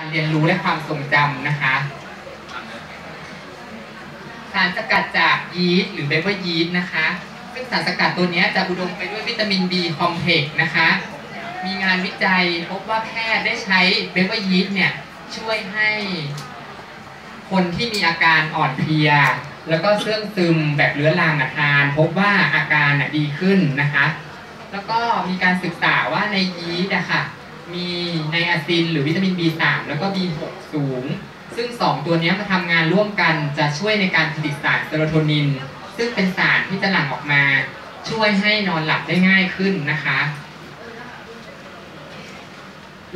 การเรียนรู้และความทรงจำนะคะสารสกัดจากยีสต์หรือเบเบอร์ยีสต์นะคะ ซึ่งสารสกัดตัวนี้จะอุดมไปด้วยวิตามิน B คอมเพล็กซ์นะคะ มีงานวิจัยพบว่าแพทย์ได้ใช้เบเบอร์ยีสต์เนี่ยช่วยให้ คนที่มีอาการอ่อนเพลีย แล้วก็เสื่องซึมแบบเรื้อรังอะทาน พบว่าอาการดีขึ้นนะคะ แล้วก็มีการศึกษาว่าในยีสต์อะค่ะ มีไนอาซินหรือวิตามิน B3 แล้วก็ B6 สูง ซึ่ง 2 ตัวนี้มาทำงานร่วมกันจะช่วยในการผลิตสารเซโรโทนิน ซึ่งเป็นสารที่จะหลั่งออกมา ช่วยให้นอนหลับได้ง่ายขึ้นนะคะ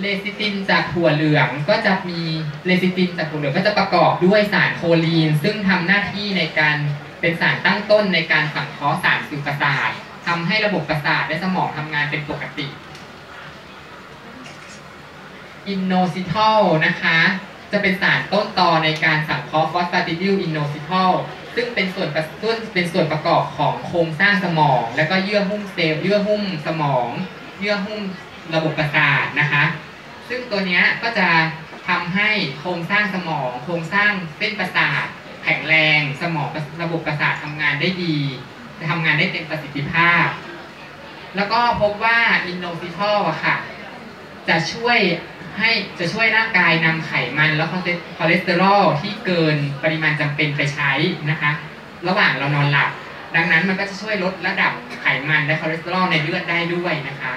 เลซิตินจากถั่วเหลืองก็จะมีเลซิตินจากถั่วเหลืองก็จะประกอบด้วยสารโคลีน ซึ่งทำหน้าที่ในการเป็นสารตั้งต้นในการสังเคราะห์สารสื่อประสาททำให้ระบบประสาทและสมองทำงานเป็นปกติ อินโนซิทอลนะคะ จะเป็นสารต้นตอในการสังเคราะห์ฟอสฟาติดิลอินโนซิทอลซึ่งเป็นส่วนประเป็นส่วนประกอบของโครงสร้างสมอง และก็เยื่อหุ้มเซลล์เยื่อหุ้มสมอง เยื่อหุ้มระบบประสาทนะคะ ซึ่งตัวนี้ก็จะทำให้โครงสร้างสมอง โครงสร้างเส้นประสาทแข็งแรงสมองระบบประสาททำงานได้ดีจะทำงานได้เต็มประสิทธิภาพ แล้วก็พบว่าอินโนซิทอลอะค่ะ จะช่วย ให้จะช่วยร่างกายนำไขมันและคอเลสเตอรอลที่เกินปริมาณจำเป็นไปใช้นะคะ ระหว่างเรานอนหลับ ดังนั้นมันก็จะช่วยลดระดับไขมันและคอเลสเตอรอลในเลือดได้ด้วยนะคะ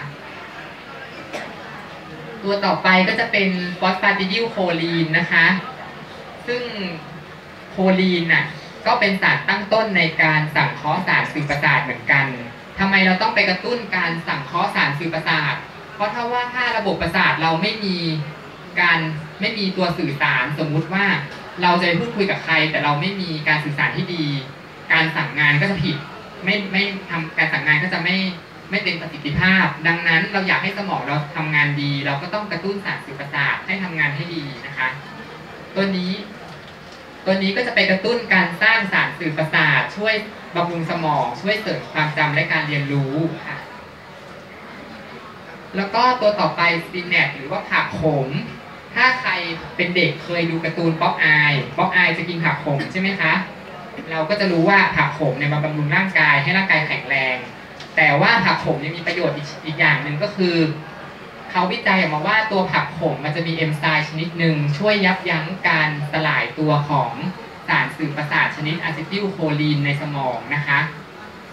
ตัวต่อไปก็จะเป็นฟอสฟาติดิลโคลีนนะคะ ซึ่งโคลีนน่ะก็เป็นสารตั้งต้นในการสั่งเคราะห์สารสื่อประสาทเหมือนกันทำไมเราต้องไปกระตุ้นการสั่งเคราะห์สารสื่อประสาท เพราะถ้าว่าถ้าระบบประสาทเราไม่มีการไม่มีตัวสื่อสารสมมุติว่าเราจะพูดคุยกับใคร แต่เราไม่มีการสื่อสารที่ดี การสั่งงานก็จะผิด ไม่ไม่ทำการสั่งงานก็จะไม่ไม่เต็มประสิทธิภาพ ดังนั้นเราอยากให้สมองเราทำงานดี เราก็ต้องกระตุ้นสารสื่อประสาทให้ทำงานให้ดีนะคะ ตัวนี้ ตัวนี้ก็จะไปกระตุ้นการสร้างสารสื่อประสาทช่วยบำรุงสมอง ช่วยเสริมความจำและการเรียนรู้ค่ะ แล้วก็ตัวต่อไปสปินแนทหรือว่าผักขม ถ้าใครเป็นเด็กเคยดูการ์ตูนป๊อกอายป๊อกอายจะกินผักขมใช่ไหมคะ เราก็จะรู้ว่าผักขมเนี่ยมาบำรุงร่างกายให้ร่างกายแข็งแรง แต่ว่าผักขมยังมีประโยชน์อีกอย่างหนึ่งก็คือเขาวิจัยออกมาว่าตัวผักขมมันจะมีเอนไซม์ชนิดหนึ่งช่วยยับยั้งการสลายตัวของสารสื่อประสาทชนิดอะซิติลโคลีนในสมองนะคะ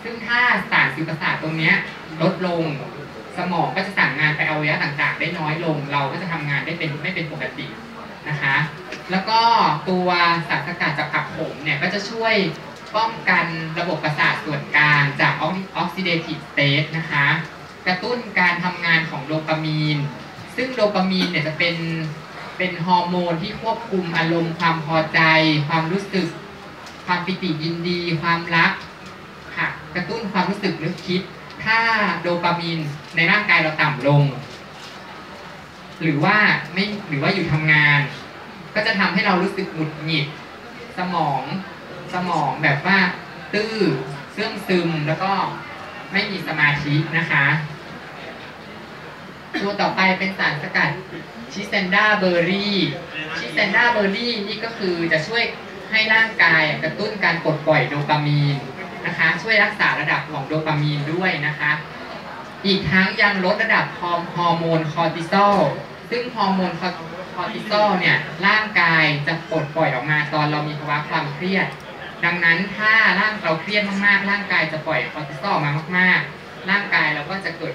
ซึ่งถ้าสารสื่อประสาทตรงนี้ลดลงสมองก็จะสั่งงานไปอวัยวะต่างๆ ได้น้อยลง เราก็จะทำงานได้เป็นไม่เป็นปกตินะคะ แล้วก็ตัวสารสกัดจากผักขมเนี่ยก็จะช่วยป้องกันระบบประสาทส่วนกลางจากออกซิเดทีฟสเตทนะคะ กระตุ้นการทำงานของโดปามีน ซึ่งโดปามีนเนี่ยจะเป็นเป็นฮอร์โมนที่ควบคุมอารมณ์ความพอใจ ความรู้สึก ความปิติยินดี ความรัก กระตุ้นความรู้สึกนึกคิด ถ้าโดปามีนในร่างกายเราต่ำลง หรือว่าไม่หรือว่าอยู่ทำงาน ก็จะทำให้เรารู้สึกหงุดหงิด สมองสมองแบบว่าตื้อเสื่องซึมแล้วก็ไม่มีสมาธินะคะตัวต่อไปเป็นสารสกัดชิเซนดาเบอร์รี่ชิเซนดาเบอร์รี่นี่ก็คือจะช่วยให้ร่างกายกระตุ้นการปลดปล่อยโดปามีน นะคะช่วยรักษาระดับของโดปามีนด้วยนะคะ อีกทั้งยังลดระดับฮอร์โมนคอร์ติซอลซึ่งฮอร์โมนคอร์ติซอลเนี่ยร่างกายจะปลดปล่อยออกมาตอนเรามีภาวะความเครียด ดังนั้นถ้าร่างเราเครียดมากๆ ร่างกายจะปล่อยคอร์ติซอลออกมามาก ๆ ร่างกายเราก็จะเกิด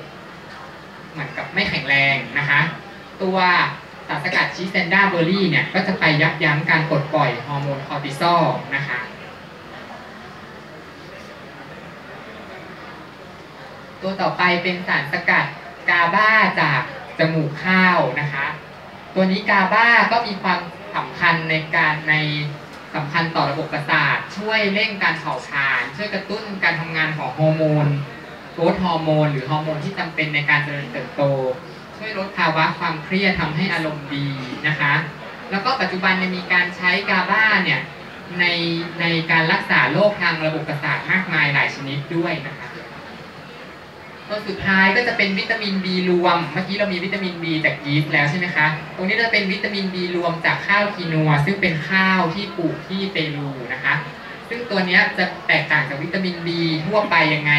เหมือนกับไม่แข็งแรงนะคะ ตัวสารสกัดชิเซนดาเบอร์รี่เนี่ยก็จะไปยับยั้งการปลดปล่อยฮอร์โมนคอร์ติซอลนะคะ ตัวต่อไปเป็นสารสกัดกาบาจากจมูกข้าวนะคะ ตัวนี้กาบาก็มีความสำคัญในการในสำคัญต่อระบบประสาท ช่วยเร่งการเผาผลาญช่วยกระตุ้นการทำงานของฮอร์โมนโกรทฮอร์โมนหรือฮอร์โมนที่จำเป็นในการเจริญเติบโต ช่วยลดภาวะความเครียดทำให้อารมณ์ดีนะคะ แล้วก็ปัจจุบันยังมีการใช้กาบาเนี่ยในในการรักษาโรคทางระบบประสาทมากมายหลายชนิดด้วยนะคะ ตัวสุดท้ายก็จะเป็นวิตามิน B รวม เมื่อกี้เรามีวิตามิน B จากยีสต์แล้วใช่ไหมคะ ตรงนี้จะเป็นวิตามิน B รวมจากข้าวคีนัว ซึ่งเป็นข้าวที่ปลูกที่เปรูนะคะ ซึ่งตัวนี้จะแตกต่างจากวิตามิน B ทั่วไปยังไง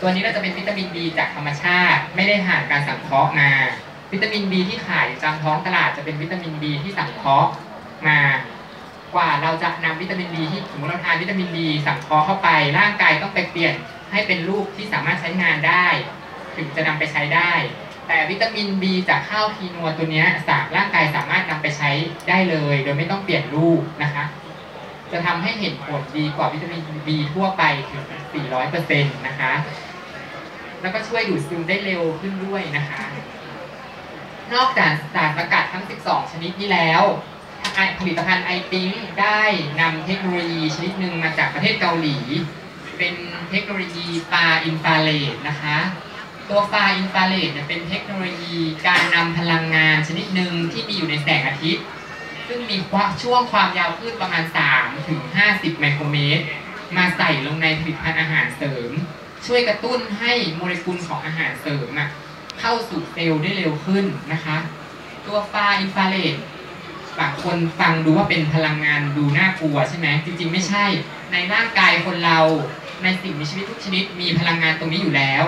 ตัวนี้เราจะเป็นวิตามิน B จากธรรมชาติ ไม่ได้ผ่านการสังเคราะห์มา วิตามิน B ที่ขายตามท้องตลาดจะเป็นวิตามิน B ที่สังเคราะห์มากว่าเราจะนำวิตามิน B ที่สมมติเราทานวิตามิน B สังเคราะห์เข้าไปร่างกายต้องไปเปลี่ยน ให้เป็นรูปที่สามารถใช้งานได้ ถึงจะนำไปใช้ได้ แต่วิตามิน B จากข้าวคีนัวตัวนี้สามร่างกายสามารถนำไปใช้ได้เลย โดยไม่ต้องเปลี่ยนรูปนะคะ จะทำให้เห็นผลดีกว่าวิตามิน B ทั่วไปถึง 400%นะคะ แล้วก็ช่วยดูดซึมได้เร็วขึ้นด้วยนะคะ นอกจากสารสกัดทั้ง 12 ชนิดนี้แล้วผลิตภัณฑ์ไอติ้งได้นำเทคโนโลยีชนิดหนึ่งมาจากประเทศเกาหลี เป็นเทคโนโลยีฟาอินฟาเรดนะคะ ตัวฟาอินฟาเรดเนี่ยเป็นเทคโนโลยีการนำพลังงานชนิดหนึ่งที่มีอยู่ในแสงอาทิตย์ ซึ่งมีช่วงความยาวคลื่นประมาณ 3 ถึง 50 ไมโครเมตร มาใส่ลงในผลิตภัณฑ์อาหารเสริม ช่วยกระตุ้นให้โมเลกุลของอาหารเสริมเข้าสู่เซลล์ได้เร็วขึ้นนะคะ ตัวฟาอินฟาเรดบางคนฟังดูว่าเป็นพลังงานดูน่ากลัวใช่ไหมจริงๆ ไม่ใช่ ในร่างกายคนเราในสิ่งมีชีวิตทุกชนิดมีพลังงานตรงนี้อยู่แล้ว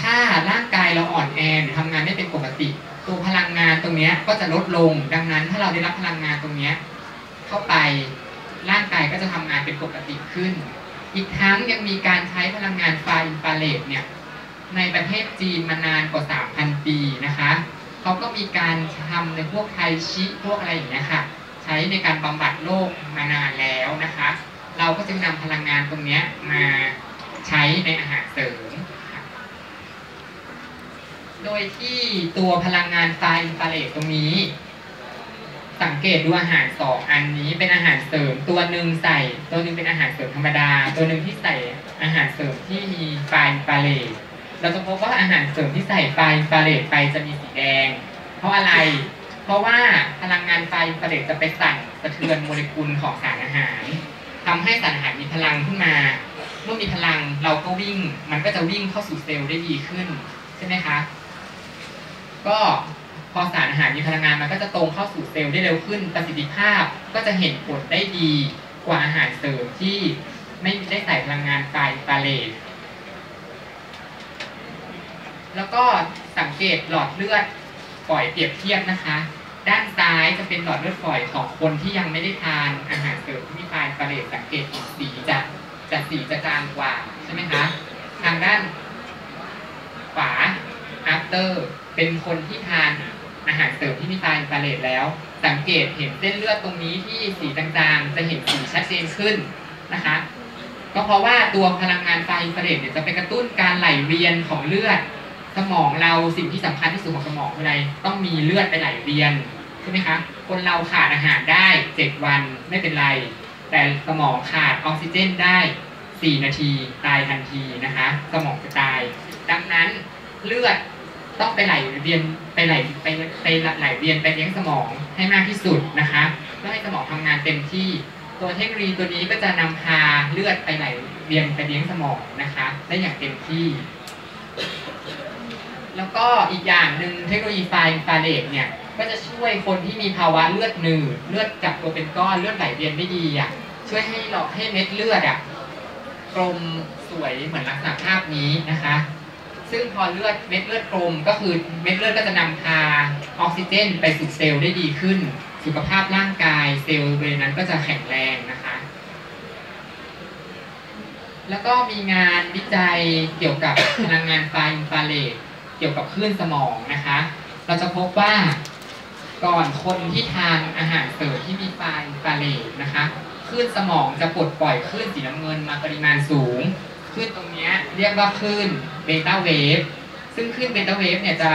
ถ้าร่างกายเราอ่อนแอหรือทำงานไม่เป็นปกติ ตัวพลังงานตรงนี้ก็จะลดลง ดังนั้นถ้าเราได้รับพลังงานตรงนี้เข้าไปร่างกายก็จะทำงานเป็นปกติขึ้น อีกทั้งยังมีการใช้พลังงานไฟอินฟราเรดเนี่ยในประเทศจีนมานานกว่า 3,000 ปีนะคะเขาก็มีการทำในพวกไทชิพวกอะไรอย่างเงี้ยค่ะใช้ในการบำบัดโรคมานานแล้วนะคะ เราก็จึงนำพลังงานตรงนี้มาใช้ในอาหารเสริม โดยที่ตัวพลังงานไฟอินฟาเรดตรงนี้ สังเกตดูอาหารสองอันนี้เป็นอาหารเสริม ตัวหนึ่งใส่ ตัวหนึ่งเป็นอาหารเสริมธรรมดา ตัวหนึ่งที่ใส่อาหารเสริมที่มีไฟอินฟาเรดเราจะพบว่าอาหารเสริมที่ใส่ไฟอินฟาเรดไปจะมีสีแดง เพราะอะไร เพราะว่าพลังงานไฟอินฟาเรดจะไปสั่นสะเทือนโมเลกุลของสารอาหาร ทำให้สารอาหารมีพลังขึ้นมา เมื่อมีพลังเราก็วิ่ง มันก็จะวิ่งเข้าสู่เซลล์ได้ดีขึ้นใช่ไหมคะ ก็พอสารอาหารมีพลังงานมันก็จะตรงเข้าสู่เซลล์ได้เร็วขึ้น ประสิทธิภาพก็จะเห็นผลได้ดีกว่าอาหารเสริมที่ไม่ได้ใส่พลังงานไฟฟาเลตแล้วก็สังเกตหลอดเลือดฝอยเปรียบเทียบนะคะ ด้านซ้ายจะเป็นหลอดเลือดฝอยของคนที่ยังไม่ได้ทานอาหารเสริมที่มีไฟฟาเลตสังเกตสีจะจะสีจะจางกว่าใช่ไหมคะทางด้านขวา after เป็นคนที่ทานอาหารเสริมที่มีไฟฟาเลตแล้ว สังเกตเห็นเส้นเลือดตรงนี้ที่สีจางๆ จะเห็นสีชัดเจนขึ้นนะคะก็เพราะว่าตัวพลังงานไฟฟาเลตเนี่ยจะไปกระตุ้นการไหลเวียนของเลือด สมองเราสิ่งที่สำคัญที่สุดของสมองคืออะไร ต้องมีเลือดไปไหลเวียนใช่ไหมคะคนเราขาดอาหารได้7วันไม่เป็นไร แต่สมองขาดออกซิเจนได้4นาทีตายทันทีนะคะ สมองจะตาย ดังนั้นเลือดต้องไปไหลเวียนไปไหลไปไปไหลเวียนไปเลี้ยงสมองให้มากที่สุดนะคะเพื่อให้สมองทำงานเต็มที่ ตัวเทคโนโลยีตัวนี้ก็จะนำพาเลือดไปไหลเวียนไปเลี้ยงสมองนะคะได้อย่างเต็มที่แล้วก็อีกอย่างหนึ่งเทคโนโลยีไฟฟราเรดเนี่ย ก็จะช่วยคนที่มีภาวะเลือดหนืดเลือดจับตัวเป็นก้อนเลือดไหลเวียนไม่ดีอะช่วยให้หลอกให้เม็ดเลือดอะกลมสวยเหมือนลักษณะภาพนี้นะคะ ซึ่งพอเลือดเม็ดเลือดกลมก็คือเม็ดเลือดก็จะนำพาออกซิเจน ไปสู่เซลล์ได้ดีขึ้น สุขภาพร่างกายเซลล์บริเวณนั้นก็จะแข็งแรงนะคะ แล้วก็มีงานวิจัยเกี่ยวกับพลังงานไฟอินฟราเรดเกี่ยวกับคลื่นสมองนะคะ เราจะพบว่า ก่อนคนที่ทานอาหารเสริมที่มีไฟอินฟาเรดนะคะคลื่นสมองจะปลดปล่อยคลื่นสีน้ำเงินมาปริมาณสูงคลื่นตรงนี้เรียกว่าคลื่นเบต้าเวฟซึ่งคลื่นเบต้าเวฟเนี่ยจะ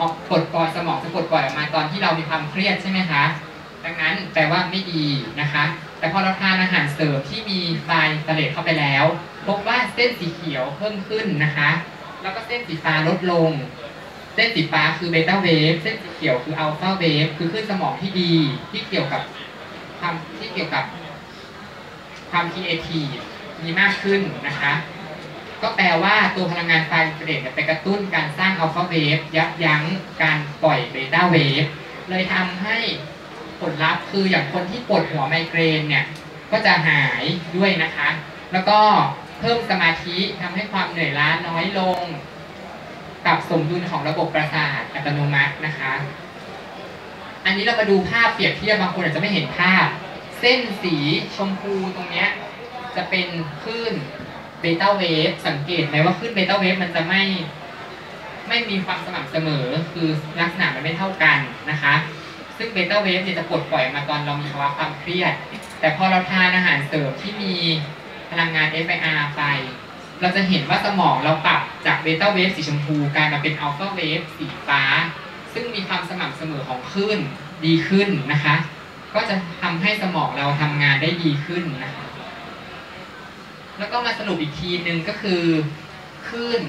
ออกปลดปล่อยสมองจะปลดปล่อยออกมาตอนที่เรามีความเครียดใช่ไหมคะดังนั้นแปลว่าไม่ดีนะคะ แต่พอเราทานอาหารเสริมที่มีไฟอินฟาเรดเข้าไปแล้วพบว่าเส้นสีเขียวเพิ่มขึ้นนะคะ แล้วก็เส้นสีฟ้าลดลง เส้นสีฟ้าคือเบต้าเวฟเส้นสีเขียวคืออัลฟาเวฟคือคลื่นสมองที่ดีที่เกี่ยวกับความที่เกี่ยวกับความครีเอทีมีมากขึ้นนะคะ ก็แปลว่าตัวพลังงานไฟอินฟราเรดเนี่ยไปกระตุ้นการสร้างอัลฟาเวฟยับยั้งการปล่อยเบต้าเวฟเลยทำให้ผลลัพธ์คืออย่างคนที่ปวดหัวไมเกรนเนี่ยก็จะหายด้วยนะคะ แล้วก็เพิ่มสมาธิทำให้ความเหนื่อยล้าน้อยลง ปรับสมดุลของระบบประสาทอัตโนมัตินะคะ อันนี้เรามาดูภาพเปรียบเทียบบางคนอาจจะไม่เห็นภาพ เส้นสีชมพูตรงเนี้ยจะเป็นคลื่นเบต้าเวฟสังเกตไหมว่าคลื่นเบต้าเวฟมันจะไม่ไม่มีความสม่ำเสมอ คือลักษณะมันไม่เท่ากันนะคะ ซึ่งเบต้าเวฟเนี่ยจะปลดปล่อยมาตอนเรามีภาวะความเครียด แต่พอเราทานอาหารเสริมที่มีพลังงาน FIR ไป เราจะเห็นว่าสมองเราปรับจากเบต้าเวฟสีชมพูกลายมาเป็นอัลฟาเวฟสีฟ้า ซึ่งมีความสม่ำเสมอของคลื่นดีขึ้นนะคะ ก็จะทำให้สมองเราทำงานได้ดีขึ้นนะคะแล้วก็มาสรุปอีกทีหนึ่งก็คือคลื่น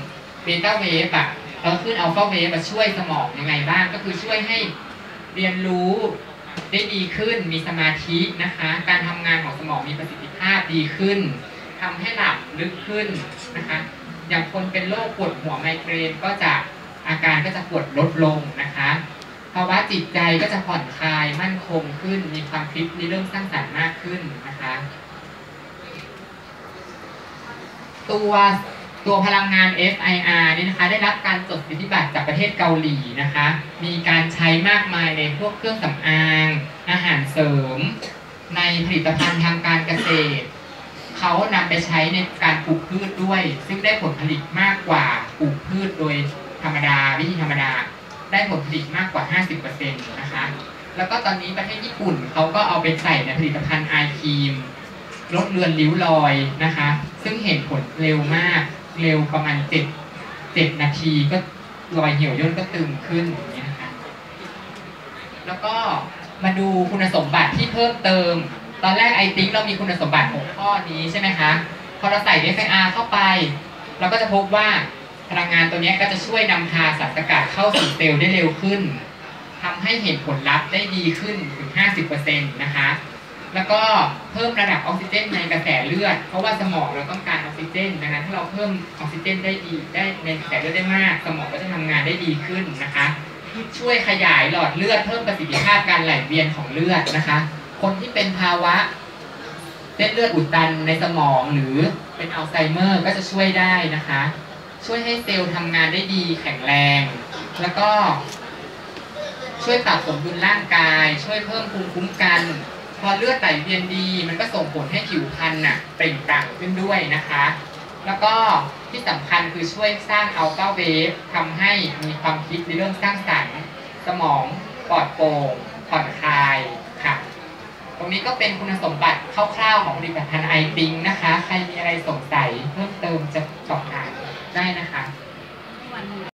เบต้าเวฟอะเออคลื่นอัลฟาเวฟอะช่วยสมองยังไงบ้าง ก็คือช่วยให้เรียนรู้ได้ดีขึ้นมีสมาธินะคะ การทำงานของสมองมีประสิทธิภาพดีขึ้น ทำให้หลับลึกขึ้นนะคะ อย่างคนเป็นโรคปวดหัวไมเกรนก็จะอาการก็จะปวดลดลงนะคะภาวะจิตใจก็จะผ่อนคลายมั่นคงขึ้น มีความคิดในเรื่องสร้างสรรค์มากขึ้นนะคะ ตัวตัวพลังงาน FIR นี่นะคะ ได้รับการจดสิทธิบัตรจากประเทศเกาหลีนะคะ มีการใช้มากมายในพวกเครื่องสำอาง อาหารเสริม ในผลิตภัณฑ์ทางการเกษตร เขานำไปใช้ในการปลูกพืชด้วย ซึ่งได้ผลผลิตมากกว่าปลูกพืชโดยธรรมดาวิธีธรรมดา ได้ผลผลิตมากกว่า 50%นะคะแล้วก็ตอนนี้ประเทศญี่ปุ่นเขาก็เอาไปใส่ในผลิตภัณฑ์ไอครีมลดเลือนริ้วรอยนะคะ ซึ่งเห็นผลเร็วมากเร็วประมาณเจ็ดเจ็ดนาทีก็รอยเหี่ยวย่นก็ตึงขึ้นอย่างเงี้ยนะคะแล้วก็มาดูคุณสมบัติที่เพิ่มเติม ตอนแรกไอติ๊กเรามีคุณสมบัติ6ข้อนี้ใช่ไหมคะพอเราใส่ FIR เข้าไป เราก็จะพบว่าพลังงานตัวนี้ก็จะช่วยนำพาสารสกัดเข้าสู่เซลล์ได้เร็วขึ้นทำให้เห็นผลลัพธ์ได้ดีขึ้นถึง 50%นะคะ แล้วก็เพิ่มระดับออกซิเจนในกระแสเลือด เพราะว่าสมองเราต้องการออกซิเจนดังนั้นถ้าเราเพิ่มออกซิเจนได้ดีได้ในกระแสเลือดได้มาก สมองก็จะทำงานได้ดีขึ้นนะคะ ช่วยขยายหลอดเลือดเพิ่มประสิทธิภาพการไหลเวียนของเลือดนะคะ คนที่เป็นภาวะเส้นเลือดอุดตันในสมองหรือเป็นอัลไซเมอร์ ก็จะช่วยได้นะคะ ช่วยให้เซลล์ทำงานได้ดีแข็งแรง แล้วก็ช่วยปรับสมดุลร่างกาย ช่วยเพิ่มภูมิคุ้มกัน พอเลือดไหลเวียนดี มันก็ส่งผลให้ผิวพรรณน่ะเปล่งปลั่งขึ้นด้วยนะคะ แล้วก็ที่สำคัญคือช่วยสร้างอัลฟาเวฟทำให้มีความคิดในเรื่องสร้างสรรค์ สมองปลอดโปร่งผ่อนคลาย ตรงนี้ก็เป็นคุณสมบัติคร่าวๆของผลิตภัณฑ์ไอติงนะคะ ใครมีอะไรสงสัยเพิ่มเติมจะสอบถามได้นะคะ